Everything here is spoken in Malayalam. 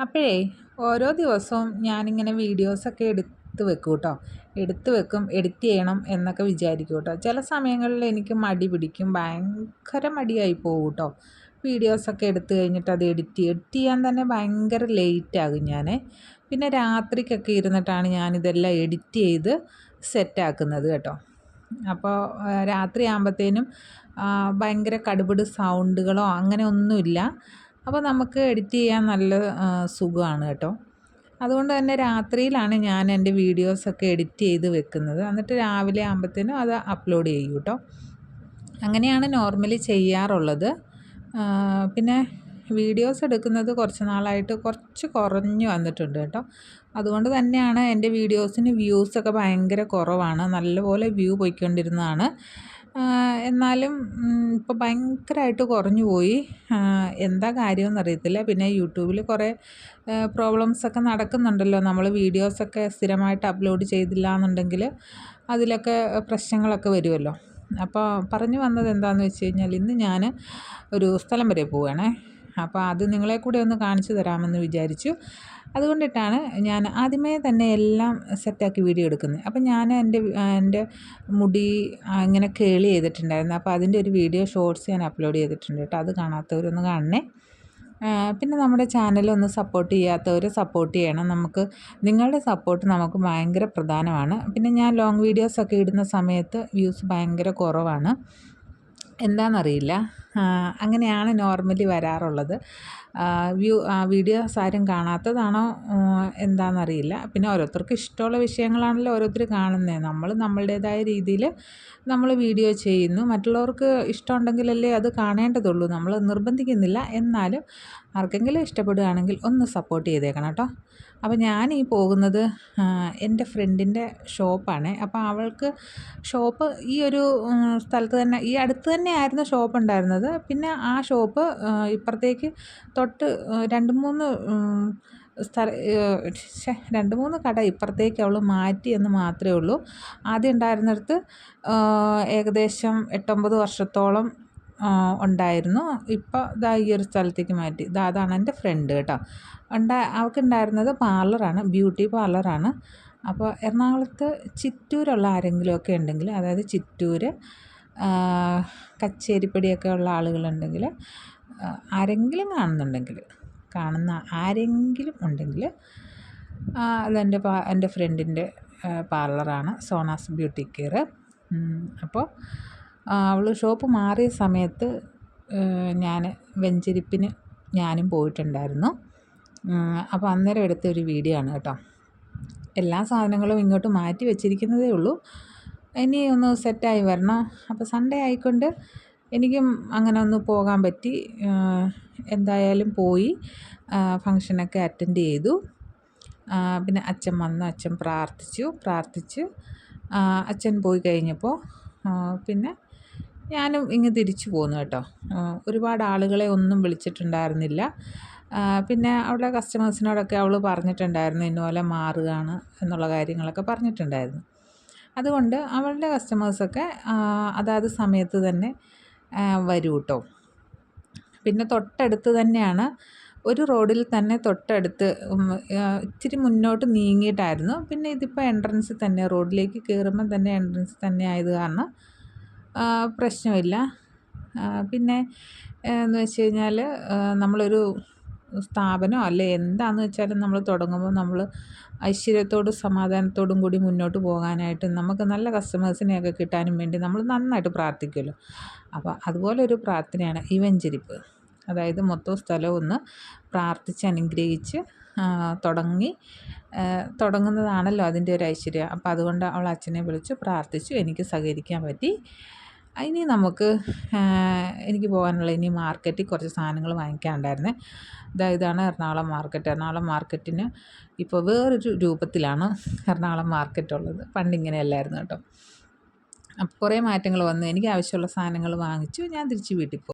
അപ്പോഴേ ഓരോ ദിവസവും ഞാനിങ്ങനെ വീഡിയോസൊക്കെ എടുത്ത് വെക്കും കേട്ടോ എടുത്ത് വെക്കും എഡിറ്റ് ചെയ്യണം എന്നൊക്കെ വിചാരിക്കും കേട്ടോ ചില സമയങ്ങളിൽ എനിക്ക് മടി പിടിക്കും ഭയങ്കര മടിയായി പോകും കേട്ടോ വീഡിയോസൊക്കെ എടുത്തു കഴിഞ്ഞിട്ട് അത് എഡിറ്റ് എഡിറ്റ് ചെയ്യാൻ തന്നെ ഭയങ്കര ലേറ്റാകും ഞാൻ പിന്നെ രാത്രിക്കൊക്കെ ഇരുന്നിട്ടാണ് ഞാനിതെല്ലാം എഡിറ്റ് ചെയ്ത് സെറ്റാക്കുന്നത് കേട്ടോ. അപ്പോൾ രാത്രി ആകുമ്പോഴത്തേനും ഭയങ്കര കടുപിട് സൗണ്ടുകളോ അങ്ങനെ ഒന്നുമില്ല. അപ്പോൾ നമുക്ക് എഡിറ്റ് ചെയ്യാൻ നല്ല സുഖമാണ് കേട്ടോ. അതുകൊണ്ട് തന്നെ രാത്രിയിലാണ് ഞാൻ എന്റെ വീഡിയോസൊക്കെ എഡിറ്റ് ചെയ്ത് വെക്കുന്നത്. എന്നിട്ട് രാവിലെ ആകുമ്പോഴത്തേനും അത് അപ്ലോഡ് ചെയ്യും കേട്ടോ. അങ്ങനെയാണ് നോർമലി ചെയ്യാറുള്ളത്. പിന്നെ വീഡിയോസ് എടുക്കുന്നത് കുറച്ച് നാളായിട്ട് കുറച്ച് കുറഞ്ഞു വന്നിട്ടുണ്ട് കേട്ടോ. അതുകൊണ്ട് തന്നെയാണ് എന്റെ വീഡിയോസിന് വ്യൂസൊക്കെ ഭയങ്കര കുറവാണ്. നല്ലപോലെ വ്യൂ പോയിക്കൊണ്ടിരുന്നതാണ്. എന്നാലും ഇപ്പോൾ ഭയങ്കരമായിട്ട് കുറഞ്ഞു പോയി. എന്താ കാര്യമെന്ന് അറിയത്തില്ല പിന്നെ യൂട്യൂബിൽ കുറേ പ്രോബ്ലംസൊക്കെ നടക്കുന്നുണ്ടല്ലോ. നമ്മൾ വീഡിയോസൊക്കെ സ്ഥിരമായിട്ട് അപ്ലോഡ് ചെയ്തില്ല എന്നുണ്ടെങ്കിൽ അതിലൊക്കെ പ്രശ്നങ്ങളൊക്കെ വരുമല്ലോ അപ്പോൾ പറഞ്ഞു വന്നത് എന്താണെന്ന് വെച്ച് കഴിഞ്ഞാൽ ഇന്ന് ഞാൻ ഒരു സ്ഥലം വരെ പോവുകയാണേ അപ്പോൾ അത് നിങ്ങളെ കൂടെ ഒന്ന് കാണിച്ചു തരാമെന്ന് വിചാരിച്ചു. അതുകൊണ്ടിട്ടാണ് ഞാൻ ആദ്യമേ തന്നെ എല്ലാം സെറ്റാക്കി വീഡിയോ എടുക്കുന്നത്. അപ്പം ഞാൻ എന്റെ എന്റെ മുടി ഇങ്ങനെ കേളി ചെയ്തിട്ടുണ്ടായിരുന്നു. അപ്പോൾ അതിന്റെ ഒരു വീഡിയോ ഷോർട്സ് ഞാൻ അപ്ലോഡ് ചെയ്തിട്ടുണ്ട് കേട്ടോ. അത് കാണാത്തവരൊന്ന് കാണണേ. പിന്നെ നമ്മുടെ ചാനലൊന്ന് സപ്പോർട്ട് ചെയ്യാത്തവർ സപ്പോർട്ട് ചെയ്യണം. നമുക്ക് നിങ്ങളുടെ സപ്പോർട്ട് നമുക്ക് ഭയങ്കര പ്രധാനമാണ്. പിന്നെ ഞാൻ ലോങ് വീഡിയോസൊക്കെ ഇടുന്ന സമയത്ത് വ്യൂസ് ഭയങ്കര കുറവാണ്. എന്താണെന്നറിയില്ല അങ്ങനെയാണ് നോർമലി വരാറുള്ളത്. വ്യൂ വീഡിയോസ് ആരും കാണാത്തതാണോ എന്താണെന്നറിയില്ല പിന്നെ ഓരോരുത്തർക്ക് ഇഷ്ടമുള്ള വിഷയങ്ങളാണല്ലോ ഓരോരുത്തർ കാണുന്നത് നമ്മൾ നമ്മളുടേതായ രീതിയിൽ നമ്മൾ വീഡിയോ ചെയ്യുന്നു. മറ്റുള്ളവർക്ക് ഇഷ്ടമുണ്ടെങ്കിലല്ലേ അത് കാണേണ്ടതുള്ളൂ. നമ്മൾ നിർബന്ധിക്കുന്നില്ല. എന്നാലും ആർക്കെങ്കിലും ഇഷ്ടപ്പെടുകയാണെങ്കിൽ ഒന്ന് സപ്പോർട്ട് ചെയ്തേക്കണം കേട്ടോ. അപ്പോൾ ഞാൻ ഈ പോകുന്നത് എന്റെ ഫ്രണ്ടിന്റെ ഷോപ്പാണ്. അപ്പോൾ അവൾക്ക് ഷോപ്പ് ഈ ഒരു സ്ഥലത്ത് തന്നെ ഈ അടുത്ത് തന്നെ ആയിരുന്നു ഷോപ്പ് ഉണ്ടായിരുന്നത്. പിന്നെ ആ ഷോപ്പ് ഇപ്പുറത്തേക്ക് തൊട്ട് രണ്ട് മൂന്ന് സ്ഥല രണ്ട് മൂന്ന് കട ഇപ്പുറത്തേക്ക് അവൾ മാറ്റി എന്ന് മാത്രമേ ഉള്ളൂ. ആദ്യം ഉണ്ടായിരുന്നിടത്ത് ഏകദേശം എട്ടൊമ്പത് വർഷത്തോളം ഉണ്ടായിരുന്നു. ഇപ്പോൾ ഇതാ ഈ ഒരു സ്ഥലത്തേക്ക് മാറ്റി. ഇതാ അതാണ് എന്റെ ഫ്രണ്ട് കേട്ടോ. ഉണ്ടാ അവൾക്കുണ്ടായിരുന്നത് പാർലറാണ് ബ്യൂട്ടി പാർലറാണ് അപ്പോൾ എറണാകുളത്ത് ചിറ്റൂരുള്ള ആരെങ്കിലുമൊക്കെ ഉണ്ടെങ്കിൽ അതായത് ചിറ്റൂർ കച്ചേരിപ്പടിയൊക്കെ ഉള്ള ആളുകളുണ്ടെങ്കിൽ ആരെങ്കിലും കാണുന്നുണ്ടെങ്കിൽ കാണുന്ന ആരെങ്കിലും ഉണ്ടെങ്കിൽ അതെന്റെ പാ എന്റെ ഫ്രണ്ടിന്റെ പാർലറാണ് സോണാസ് ബ്യൂട്ടി കെയർ അപ്പോൾ അവൾ ഷോപ്പ് മാറിയ സമയത്ത് ഞാൻ വെഞ്ചരിപ്പിന് ഞാനും പോയിട്ടുണ്ടായിരുന്നു. അപ്പോൾ അന്നേരം എടുത്ത ഒരു വീഡിയോ ആണ് കേട്ടോ. എല്ലാ സാധനങ്ങളും ഇങ്ങോട്ട് മാറ്റി വെച്ചിരിക്കുന്നതേ ഉള്ളൂ. ഇനി ഒന്ന് സെറ്റായി വരണം. അപ്പോൾ സൺഡേ ആയിക്കൊണ്ട് എനിക്കും അങ്ങനെ ഒന്ന് പോകാൻ പറ്റി. എന്തായാലും പോയി ഫങ്ഷനൊക്കെ അറ്റൻഡ് ചെയ്തു. പിന്നെ അച്ഛൻ വന്നു അച്ഛൻ പ്രാർത്ഥിച്ചു പ്രാർത്ഥിച്ച് അച്ഛൻ പോയി കഴിഞ്ഞപ്പോൾ പിന്നെ ഞാനും ഇങ്ങ് തിരിച്ചു പോന്നു കേട്ടോ. ഒരുപാട് ആളുകളെ ഒന്നും വിളിച്ചിട്ടുണ്ടായിരുന്നില്ല. പിന്നെ അവിടെ കസ്റ്റമേഴ്സിനോടൊക്കെ അവൾ പറഞ്ഞിട്ടുണ്ടായിരുന്നു ഇന്നപോലെ മാറുകയാണ് എന്നുള്ള കാര്യങ്ങളൊക്കെ പറഞ്ഞിട്ടുണ്ടായിരുന്നു. അതുകൊണ്ട് അവളുടെ കസ്റ്റമേഴ്സൊക്കെ അതാത് സമയത്ത് തന്നെ വരൂ കേട്ടോ പിന്നെ തൊട്ടടുത്ത് തന്നെയാണ് ഒരു റോഡിൽ തന്നെ തൊട്ടടുത്ത് ഇച്ചിരി മുന്നോട്ട് നീങ്ങിയിട്ടായിരുന്നു. പിന്നെ ഇതിപ്പോൾ എൻട്രൻസിൽ തന്നെ റോഡിലേക്ക് കയറുമ്പം തന്നെ എൻട്രൻസ് തന്നെ ആയത് കാരണം പ്രശ്നമില്ല. പിന്നെ എന്ന് വെച്ച് കഴിഞ്ഞാൽ നമ്മളൊരു സ്ഥാപനം അല്ലെ എന്താണെന്ന് വെച്ചാലും നമ്മൾ തുടങ്ങുമ്പോൾ നമ്മൾ ഐശ്വര്യത്തോടും സമാധാനത്തോടും കൂടി മുന്നോട്ട് പോകാനായിട്ട് നമുക്ക് നല്ല കസ്റ്റമേഴ്സിനെയൊക്കെ കിട്ടാനും വേണ്ടി നമ്മൾ നന്നായിട്ട് പ്രാർത്ഥിക്കുമല്ലോ അപ്പോൾ അതുപോലെ ഒരു പ്രാർത്ഥനയാണ് ഈ അതായത് മൊത്തം സ്ഥലം ഒന്ന് പ്രാർത്ഥിച്ച് അനുഗ്രഹിച്ച് തുടങ്ങി തുടങ്ങുന്നതാണല്ലോ അതിന്റെ ഒരു ഐശ്വര്യം. അപ്പോൾ അതുകൊണ്ട് അവൾ അച്ഛനെ വിളിച്ച് പ്രാർത്ഥിച്ചു എനിക്ക് സഹകരിക്കാൻ പറ്റി. ഇനി നമുക്ക് എനിക്ക് പോകാനുള്ള ഇനി മാർക്കറ്റിൽ കുറച്ച് സാധനങ്ങൾ വാങ്ങിക്കാനുണ്ടായിരുന്നേ. ഇതാ ഇതാണ് എറണാകുളം മാർക്കറ്റ്. എറണാകുളം മാർക്കറ്റിന് ഇപ്പോൾ വേറൊരു രൂപത്തിലാണ് എറണാകുളം മാർക്കറ്റ് ഉള്ളത് പണ്ട് ഇങ്ങനെയല്ലായിരുന്നു കേട്ടോ. അപ്പോൾ കുറേ മാറ്റങ്ങൾ വന്നു. എനിക്ക് ആവശ്യമുള്ള സാധനങ്ങൾ വാങ്ങിച്ചു. ഞാൻ തിരിച്ച് വീട്ടിൽ പോകും